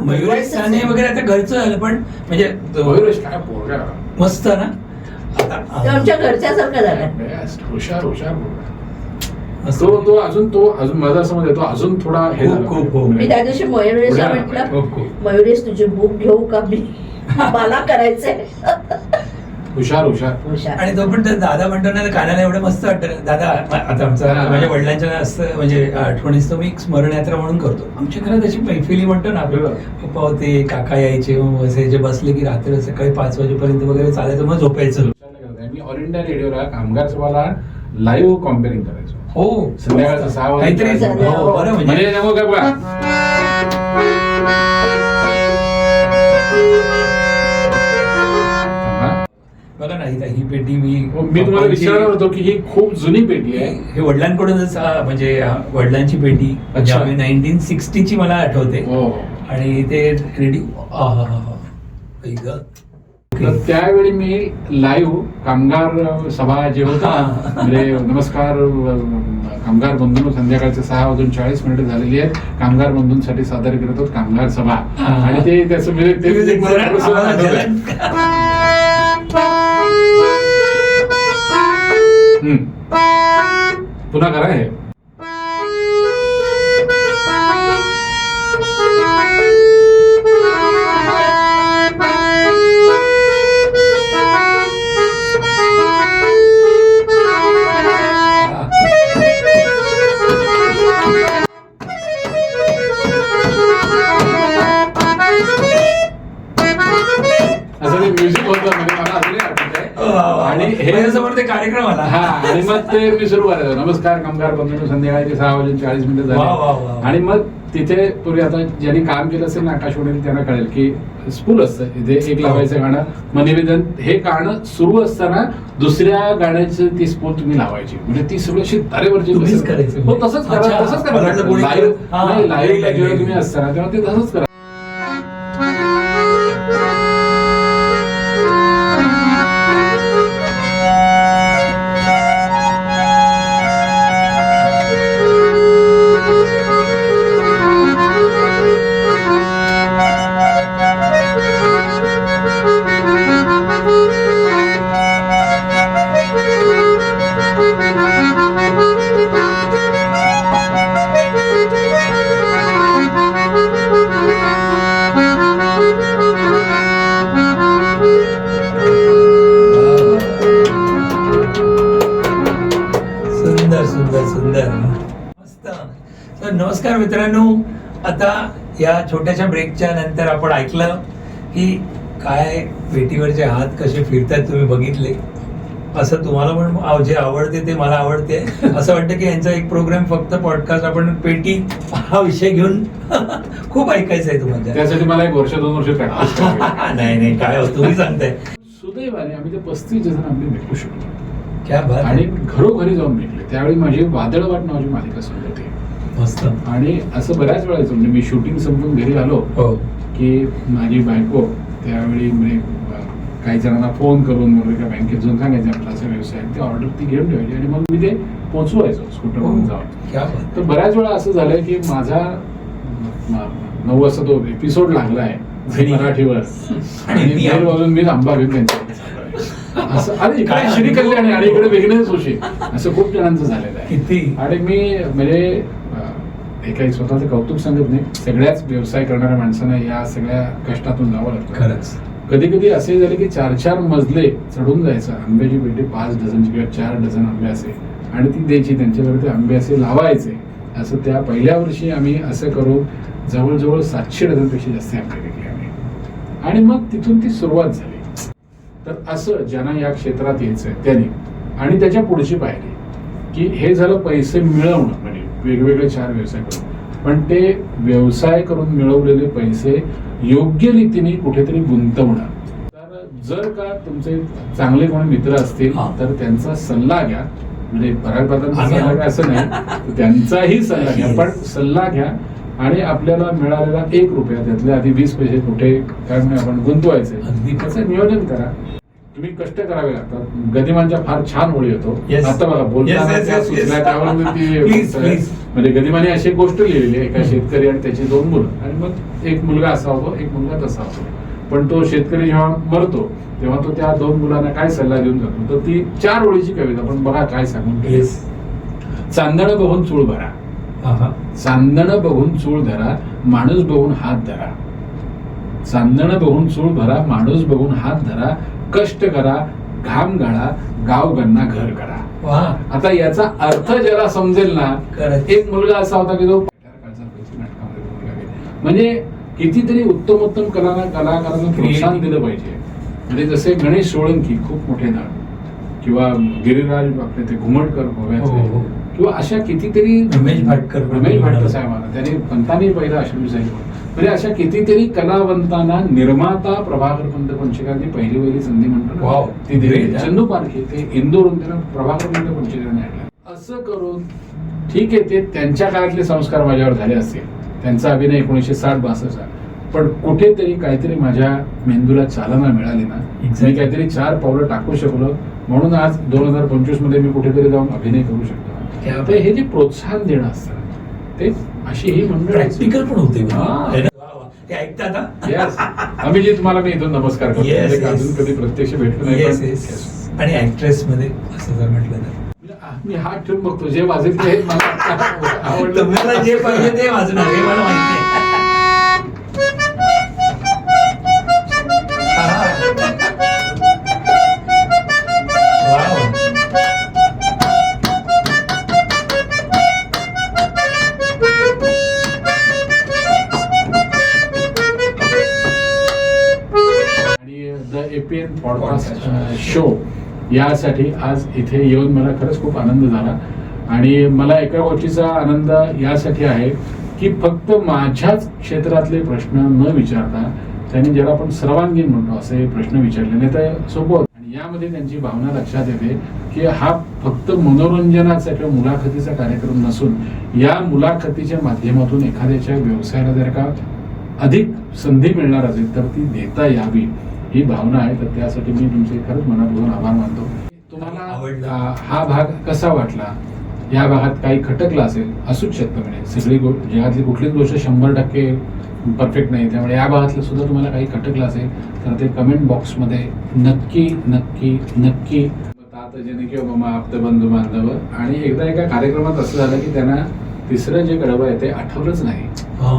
मयुरेश साने वगैरे आता घरचं झालं पण म्हणजे मस्त ना? तो आमच्या घरच्यासारखा झाला Best. हुशार हुशार. तो तो अजून तो अजून माझा असं मत आहे. तो अजून थोडा हे खूप, झाला. खूप. खूप. मी त्या दिवशी मयुरेशला पुढे म्हटलं खूप खूप. मयुरेश तुझी बुक घेऊ का? मी मला करायचंय. हुशार हुशार. हुशार. आणि तो पण त्या दादा म्हणतो ना कानाला एवढं मस्त वाटतं. दादा आता आमचा हा. माझ्या वडिलांच्या असं म्हणजे आठवणीस तो मी स्मरण यात्रा म्हणून करतो. आमच्या घरात अशी मैफिली म्हणतो ना आपल्याला पप्पा होते काका यायचे मग बसले की रात्री सकाळी पाच वाजेपर्यंत वगैरे चालायचं मग झोपायचं. ऑल इंडिया रेडिओला कामगार सभाला लाईव्ह कॉम्पेअरिंग करायचो. हो. संध्याकाळचं सहा वाजता काहीतरी संध्या- हो, बरं म्हणजे म्हणजे काय बघा ना ही पेटी मी हो, मी तुम्हाला विचारणार होतो की ही खूप जुनी पेटी आहे. हे वडिलांकडूनच आ, म्हणजे आ, वडिलांची पेटी. म्हणजे अच्छा. नाईन्टीन सिक्स्टीची मला आठवते. हो. आणि ते रेडी तर त्यावेळी मी लाईव्ह कामगार सभा जे होता. म्हणजे नमस्कार कामगार बंधूंनो संध्याकाळचे सहा वाजून चाळीस मिनिटं झालेली आहेत. कामगार बंधूंसाठी सादर करत आहोत कामगार सभा. आणि ते त्याचं म्हणजे. पुन्हा करा हे. हे समोर ते कार्यक्रम आला. हा आणि मग ते मी सुरू करायचो. नमस्कार कामगार बंधू संध्याकाळचे सहा वाजून चाळीस मिनिटं झाले. आणि मग तिथे पूर्वी आता ज्यांनी काम केलं असेल ना आकाशवाणीला त्यांना कळेल की स्पूल असतं. इथे एक लावायचं गाणं मग निवेदन हे गाणं सुरू असताना दुसऱ्या गाण्याचं ती स्पूल तुम्ही लावायची. म्हणजे ती सगळी अशी तारेवरची. हो तसंच करा. तसंच करा लाईव्ह हा, नाही लाईव्ह. तुम्ही असताना तेव्हा ते तसंच करा. छोट्याशा ब्रेकच्या नंतर आपण ऐकलं की काय पेटीवरचे हात कसे फिरतात तुम्ही बघितले. असं तुम्हाला पण जे आवडते ते मला आवडते. असं वाटतं की यांचा एक प्रोग्राम फक्त पॉडकास्ट आपण पेटी हा विषय घेऊन खूप ऐकायचं आहे तुम्हाला. त्यासाठी मला एक वर्ष दोन वर्ष नाही नाही काय हो, तुम्ही सांगताय. सुदैवाने आम्ही ते पस्तीस जण आम्ही भेटू बात आणि. घरोघरी जाऊन भेटले. त्यावेळी माझी वादळवाट नावाची मालिका सुरू होती. मस्त आणि असं बऱ्याच वेळा व्हायचं. म्हणजे मी शूटिंग संपून घरी आलो हो. की माझी बायको त्यावेळी म्हणजे काही जणांना फोन करून वगैरे का बँकेत जाऊन सांगायचं आपला असा व्यवसाय आहे. ती ऑर्डर ती घेऊन ठेवायची आणि मग मी ते पोहोचवायचो स्कूटरवरून जाऊन. क्या बात तर बऱ्याच वेळा असं झालंय की माझा नऊ वाजता तो एपिसोड लागलाय झी आणि- मराठीवर. आणि मी आंबा घेऊन चाललोय. असं आणि काय इकडे श्री कल्याणी आणि इकडे वेगळेच सुशी असं खूप जणांचं झालेलं आहे. किती? आणि मी म्हणजे हे काही स्वतःचं कौतुक सांगत नाही. सगळ्याच व्यवसाय करणाऱ्या माणसांना या सगळ्या कष्टातून जावं लागतं. खरंच. कधी कधी असे झाले की चार चार मजले चढून जायचं. आंब्याची पेटी पाच डझनची किंवा चार डझन आंबे असे. आणि ती द्यायची त्यांच्याकडे ते आंबे असे लावायचे. असं त्या पहिल्या वर्षी आम्ही असं करून जवळजवळ सातशे डझनपेक्षा जास्त आंबे विकले आम्ही. आणि मग तिथून ती सुरुवात झाली. तर असं ज्यांना या क्षेत्रात यायचंय त्यांनी. आणि त्याच्या पुढची पायरी की हे झालं पैसे मिळवणं. वेगवेगळे चार व्यवसाय करून. पण ते व्यवसाय करून मिळवलेले पैसे योग्य रीतीने कुठेतरी गुंतवणं तर जर का तुमचे चांगले कोणी मित्र असतील. तर त्यांचा सल्ला घ्या. म्हणजे सल्ला घ्या असं नाही. त्यांचाही सल्ला घ्या. पण सल्ला घ्या आणि आपल्याला मिळालेला एक रुपया त्यातले आधी वीस पैसे कुठे काय म्हणजे आपण गुंतवायचे. त्याचं नियोजन करा. तुम्ही कष्ट करावे लागतात. गदिमांच्या फार छान ओळी होतो. आता बघा बोलताना. म्हणजे गदिमाने अशी गोष्ट लिहिलेली आहे एका शेतकरी आणि त्याची दोन मुलं. आणि मग एक मुलगा असा होतो एक मुलगा तसा होतो. पण तो शेतकरी जेव्हा मरतो तेव्हा तो त्या दोन मुलांना काय सल्ला देऊन जातो? तर ती चार ओळीची कविता पण बघा काय सांगून चांदणं बघून चूळ भरा. चांदणं बघून चूळ धरा माणूस बघून हात धरा. चांदणं बघून चूळ भरा माणूस बघून हात धरा कष्ट करा घाम गाळा गाव गन्ना घर करा आता याचा अर्थ ज्याला समजेल ना. एक मुलगा असा होता की आहे. म्हणजे कितीतरी उत्तम उत्तम कला कलाकारांना प्रोत्साहन. दिलं पाहिजे म्हणजे जसे गणेश सोळंकी खूप मोठे नाव किंवा गिरिराज आपले ते घुमटकर हो, गोव्याचे हो. किंवा अशा कितीतरी रमेश भाटकर. रमेश भाटकर साहेबांना त्यांनी पंतांनी पहिला आश्रम सांगितलं म्हणजे अशा कितीतरी कलावंतांना निर्माता प्रभाकर पंत पंचकांनी पहिली पहिली संधी म्हणतो ती दिली. चंदू पारखे ते इंदोरून त्यांना प्रभाकर पंत पंचकांनी आणलं. असं करून ठीक आहे ते त्यांच्या काळातले संस्कार माझ्यावर झाले असतील. त्यांचा अभिनय एकोणीशे साठ बासष्ट पण कुठेतरी काहीतरी माझ्या मेंदूला चालना मिळाली ना. मी काहीतरी चार पावलं टाकू शकलो. म्हणून आज दोन हजार पंचवीसमध्ये मी कुठेतरी जाऊन अभिनय करू शकतो. हे जे प्रोत्साहन देणं असतं ते अशी ही मंडळ प्रॅक्टिकल पण होते ऐकता आता? जे तुम्हाला मी इथून नमस्कार करतो म्हणजे. अजून कधी प्रत्यक्ष भेटलो नाही. आणि ऍक्ट्रेस मध्ये असं जर म्हटलं तर? मी हात ठेवून बघतो जे वाजेल ते मला आवडलं. तुम्हाला जे पाहिजे ते वाजून हे मला माहिती. शो. यासाठी आज इथे येऊन मला खरंच खूप आनंद झाला. आणि मला एका गोष्टीचा आनंद यासाठी आहे की फक्त माझ्याच क्षेत्रातले प्रश्न न विचारता त्यांनी ज्याला आपण सर्वांगीण म्हणतो असे प्रश्न विचारले. नाही तर सोपं आणि यामध्ये त्यांची भावना लक्षात येते की हा फक्त मनोरंजनाचा किंवा मुलाखतीचा कार्यक्रम नसून या मुलाखतीच्या माध्यमातून एखाद्याच्या व्यवसायाला जर का अधिक संधी मिळणार असेल तर ती देता यावी. ही भावना आहे तर त्यासाठी मी तुमचे खरंच मनापासून आभार मानतो. तुम्हाला हा भाग कसा वाटला? या भागात काही खटकला असेल असूच शकतं म्हणजे सगळी गो जगातली कुठलीच गोष्ट शंभर टक्के परफेक्ट नाही. त्यामुळे या भागातलं सुद्धा तुम्हाला काही खटकलं असेल तर ते कमेंट बॉक्समध्ये नक्की नक्की नक्की. तात जने किंवा ममा आप्त बंधू बांधव आणि एकदा एका कार्यक्रमात असं झालं की त्यांना तिसरं जे कडवं आहे ते आठवलंच नाही. हा.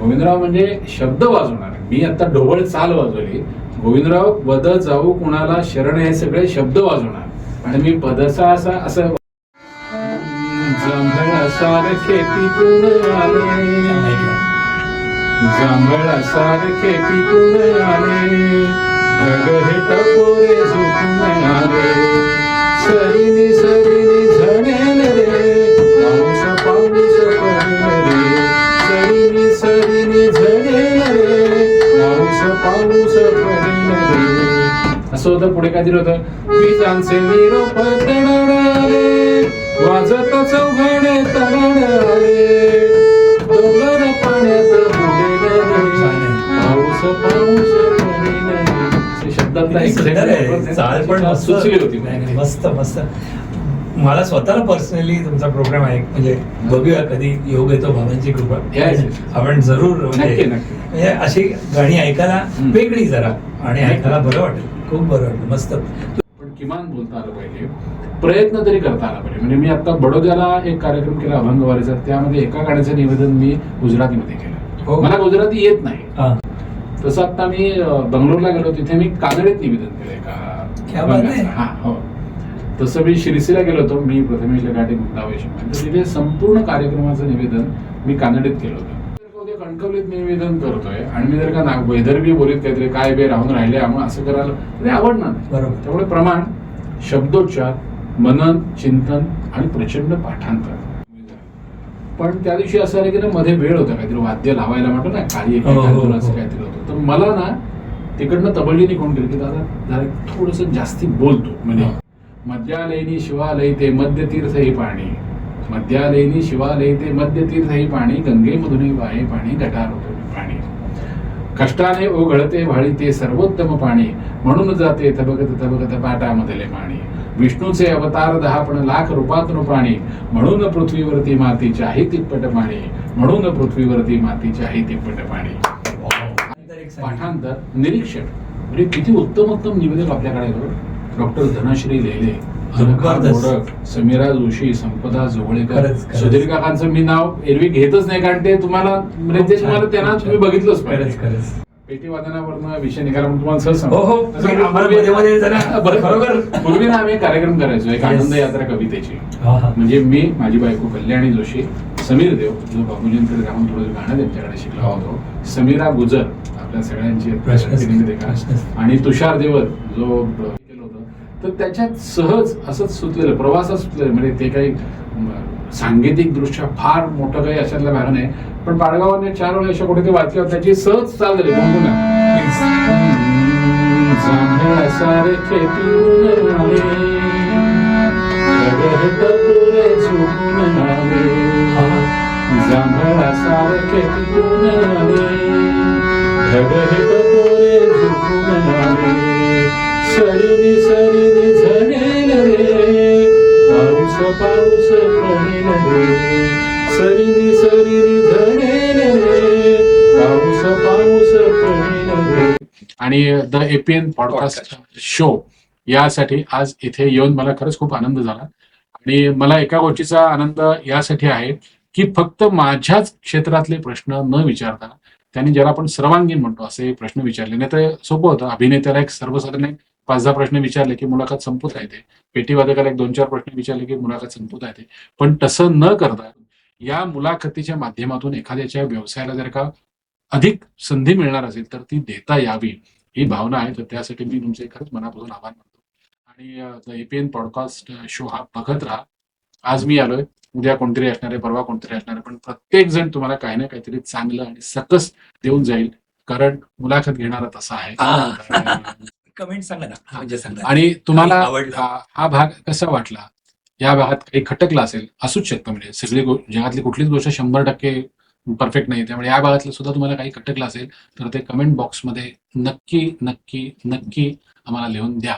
गोविंदराव म्हणजे शब्द वाजवणार. मी आता ढोबळ चाल वाजवली. गोविंदराव पद जाऊ कुणाला शरण हे सगळे शब्द वाजवणार. आणि मी पदसा असा असं जांभळासारखे पिकून आले. जांभळासारखे पिकून आले. ढग हे टपोरे झुकून आले. सरीनी सरीनी असं होतं पुढे काहीतरी होतं? विजांचे निरोप तडाडाले वाजत चौघडे तडाडाले डोंगर पाण्यात बुडेल पाऊस पाऊस मस्त. मस्त मस्त. मला स्वतःला पर्सनली तुमचा प्रोग्राम आहे म्हणजे बघूया कधी योग येतो बाबांची कृपा. आपण जरूर म्हणजे अशी गाणी ऐकायला. वेगळी जरा आणि. ऐकायला बरं वाटेल. खूप बरं वाटेल मस्त. पण किमान बोलता आलं पाहिजे. प्रयत्न तरी करता आला पाहिजे. म्हणजे मी आता बडोद्याला एक कार्यक्रम केला अभंगवारीचा त्यामध्ये एका गाण्याचं निवेदन मी गुजरातीमध्ये केलं. हो. मला गुजराती येत नाही. तसं आता मी बंगलोरला गेलो तिथे मी कानडीत निवेदन केलं एका. हा हो. तसं मी शिरसीला गेलो होतो मी प्रथमेश गाठी मुक्तावेश तिथे संपूर्ण कार्यक्रमाचं निवेदन मी कानडीत केलं होतं. कणकवलीत निवेदन करतोय. आणि मी जर का नाग वैदर्भी बोलीत काहीतरी काय बे राहून राहिले आम्हाला असं करायला ते आवडणार नाही. बरोबर. त्यामुळे प्रमाण शब्दोच्चार मनन चिंतन आणि प्रचंड पाठांतर. पण त्या दिवशी असं आलं की ना मध्ये वेळ होता काहीतरी वाद्य लावायला म्हणतो ना काळी एक हो, हो, काहीतरी असं हो. काहीतरी होतं. तर मला ना तिकडनं तबलीने कोण केलं की दादा जरा थोडस जास्ती बोलतो. म्हणजे मध्यालयनी शिवालय ते मध्यतीर्थ हे पाणी. मध्यादेनी शिवालय ते मध्यतीर्थ पाणी गंगेमधून वाहे पाणी गटार पाणी. कष्टाने ओघळते व्हाळी ते सर्वोत्तम पाणी म्हणून जाते तबगत तबगत पाटामधले पाणी. विष्णूचे अवतार दहा पण लाख रूपातून पाणी म्हणून पृथ्वीवरती मातीचे आहे तिप्पट पाणी म्हणून पृथ्वीवरती मातीचे आहे तिप्पट पाणी. पाठांतर निरीक्षण. म्हणजे किती उत्तम उत्तम निवेदक आपल्याकडे डॉक्टर धनश्री लेले. समीरा जोशी संपदा जोवळेकर. सुधीर काकांचं मी नाव एरवी घेतच नाही कारण ते तुम्हाला म्हणजे तुम्हाला त्यांना तुम्ही. बघितलंच पाहिजे. पेटी वादनावरनं विषय निघाला म्हणून तुम्हाला सहज हो हो. सांगतो. मी- आम्हाला मध्ये मध्ये जरा बरं. खरोखर पूर्वी ना आम्ही कार्यक्रम करायचो एक. आनंद यात्रा कवितेची. म्हणजे मी माझी बायको कल्याणी जोशी समीर देव जो बाबूजींकडे जाऊन थोडं गाणं त्यांच्याकडे शिकला होतो. समीरा गुजर आपल्या सगळ्यांची आणि तुषार देवत जो तर त्याच्यात सहज असंच सुचलेलं प्रवासात सुचलेलं म्हणजे ते काही म, फार मोठं काही अशातला भाग नाही पण पाडगावाने चार वेळा अशा कुठे ते वाचल्यावर त्याची सहज चाल झाली गुणगुणा. झडेल रे, पाऊस पाऊस पडेल रे. झडेल रे, पाऊस पाऊस पडेल रे. आणि द एपीएन पॉडकास्ट शो यासाठी आज इथे येऊन मला खरंच खूप आनंद झाला आणि मला एका गोष्टीचा आनंद यासाठी आहे की फक्त माझ्याच क्षेत्रातले प्रश्न न विचारता त्यांनी ज्याला आपण सर्वांगीण म्हणतो असे प्रश्न विचारले. नाही तर सोपं होतं. अभिनेत्याला एक सर्वसाधारण एक पाच दहा प्रश्न विचारले की मुलाखत संपुता येते पेटीवादकाला एक दोन चार प्रश्न विचारले की मुलाखत संपवता येते पण तसं न करता या मुलाखतीच्या माध्यमातून एखाद्याच्या व्यवसायाला जर का अधिक संधी मिळणार असेल तर ती देता यावी ही भावना आहे. तर त्यासाठी मी तुमचे खरंच मनापासून आभार मानतो. आणि द एपीएन पॉडकास्ट शो हा बघत राहा. आज मी आलोय. उद्या कोणतरी असणार आहे परवा कोणतरी असणार आहे पण प्रत्येक जण तुम्हाला काही ना काहीतरी चांगलं आणि सकस देऊन जाईल. कारण मुलाखत घेणारा तसा आहे. कमेंट सांगा ना. म्हणजे सांगा. आणि तुम्हाला. हा भाग कसा वाटला? या भागात काही खटकला असेल असूच शकतं. म्हणजे सगळी जगातली कुठलीच गोष्ट शंभर टक्के परफेक्ट नाही. त्यामुळे या भागातलं सुद्धा तुम्हाला काही खटकलं असेल तर ते कमेंट बॉक्समध्ये नक्की नक्की नक्की आम्हाला लिहून द्या.